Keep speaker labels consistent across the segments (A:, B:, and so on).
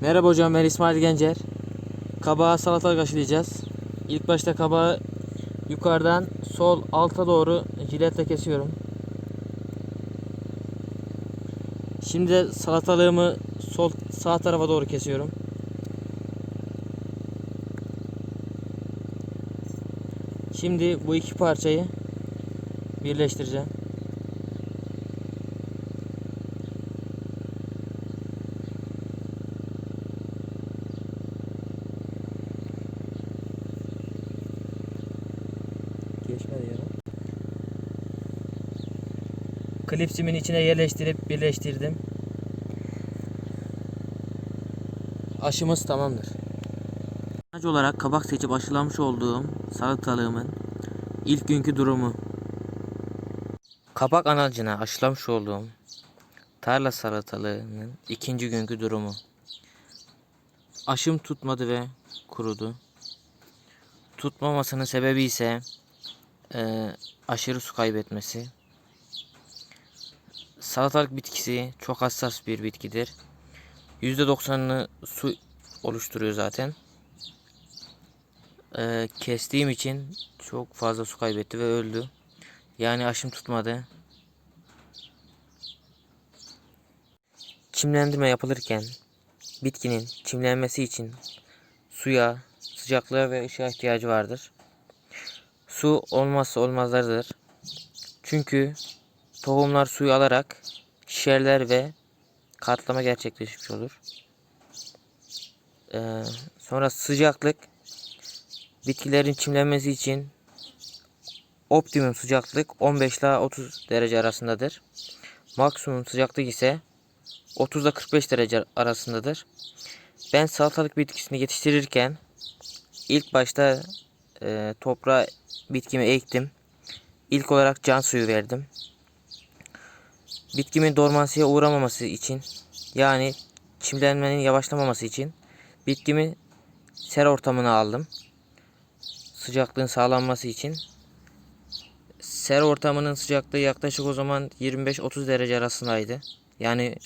A: Merhaba hocam ben İsmail Gencer. Kabağa salatalık aşılayacağız. İlk başta kabağı yukarıdan sol alta doğru jiletle kesiyorum. Şimdi de salatalığımı sol sağ tarafa doğru kesiyorum. Şimdi bu iki parçayı birleştireceğim. Geçmedi ya. Klipsimin içine yerleştirip birleştirdim. Aşımız tamamdır. Aracı olarak kabak seçip aşılamış olduğum salatalığımın ilk günkü durumu. Kabak anacına aşılamış olduğum tarla salatalığının ikinci günkü durumu. Aşım tutmadı ve kurudu. Tutmamasının sebebi ise eee, aşırı su kaybetmesi. Salatalık bitkisi çok hassas bir bitkidir. %90'ını su oluşturuyor zaten. Eee, kestiğim için çok fazla su kaybetti ve öldü. Yani aşım tutmadı. Çimlendirme yapılırken bitkinin çimlenmesi için suya, sıcaklığa ve ışığa ihtiyacı vardır. Su olmazsa olmazlardır. Çünkü tohumlar suyu alarak şişerler ve katlama gerçekleşmiş olur. Ee, sonra sıcaklık bitkilerin çimlenmesi için optimum sıcaklık 15 ile 30 derece arasındadır. Maksimum sıcaklık ise 30 ile 45 derece arasındadır. Ben salatalık bitkisini yetiştirirken ilk başta e, toprağa bitkimi ektim. İlk olarak can suyu verdim. Bitkimin dormansiyeye uğramaması için yani çimlenmenin yavaşlamaması için bitkimi ser ortamına aldım. Sıcaklığın sağlanması için. Ser ortamının sıcaklığı yaklaşık o zaman 25-30 derece arasındaydı. Yani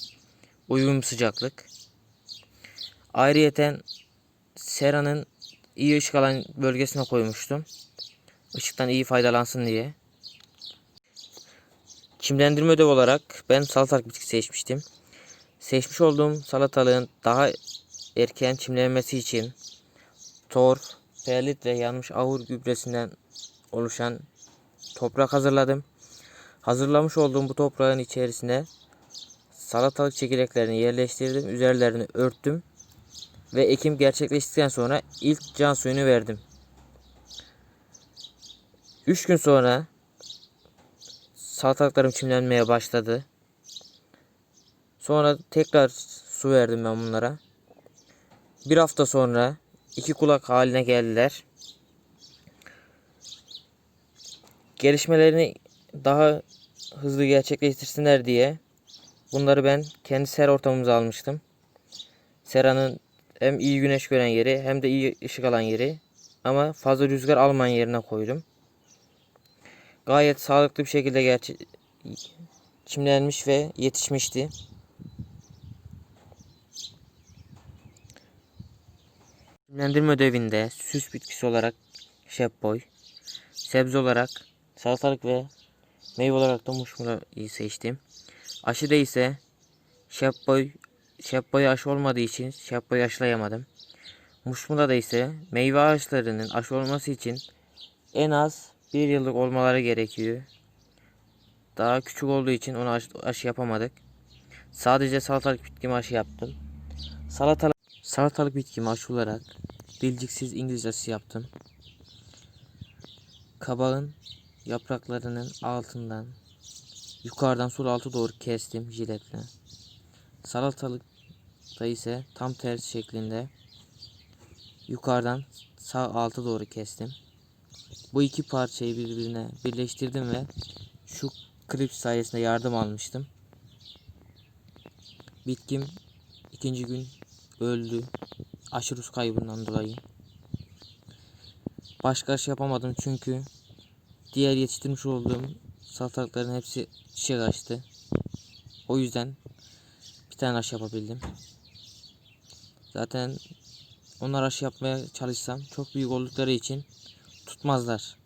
A: bir sıcaklık. Ayrıyeten seranın iyi ışık alan bölgesine koymuştum. Işıktan iyi faydalansın diye. Çimlendirme ödev olarak ben salatalık bitki seçmiştim. Seçmiş olduğum salatalığın daha erken çimlenmesi için torf, perlit ve yanmış ahur gübresinden oluşan toprak hazırladım. Hazırlamış olduğum bu toprağın içerisine salatalık çekirdeklerini yerleştirdim. Üzerlerini örttüm. Ve ekim gerçekleştikten sonra ilk can suyunu verdim. 3 gün sonra salatalıklarım çimlenmeye başladı. Sonra tekrar su verdim ben bunlara. Bir hafta sonra iki kulak haline geldiler. Gelişmelerini daha hızlı gerçekleştirsinler diye bunları ben kendi ser ortamımıza almıştım. Seranın hem iyi güneş gören yeri hem de iyi ışık alan yeri ama fazla rüzgar almayan yerine koydum. Gayet sağlıklı bir şekilde gerçi çimlenmiş ve yetişmişti. Çimlendirme ödevinde süs bitkisi olarak şepboy, sebze olarak salatalık ve meyve olarak da muşmurayı seçtim. Aşıda ise şepboy, şepboy aşı olmadığı için şepboy aşılayamadım. Muşmula da ise meyve ağaçlarının aşı olması için en az bir yıllık olmaları gerekiyor. Daha küçük olduğu için onu aşı, aşı yapamadık. Sadece salatalık bitkimi aşı yaptım. Salatalık, salatalık bitkimi aşı olarak dilciksiz İngiliz aşısı yaptım. Kabağın yapraklarının altından yukarıdan sol altı doğru kestim jiletle. Salatalıkta ise tam tersi şeklinde yukarıdan sağ altı doğru kestim. Bu iki parçayı birbirine birleştirdim ve şu klip sayesinde yardım almıştım. Bitkim ikinci gün öldü. Aşırı su kaybından dolayı. Başka aşı yapamadım çünkü diğer yetiştirmiş olduğum salatalıkların hepsi çiçek açtı. O yüzden bir tane aşı yapabildim. Zaten onlar aşı yapmaya çalışsam çok büyük oldukları için tutmazlar.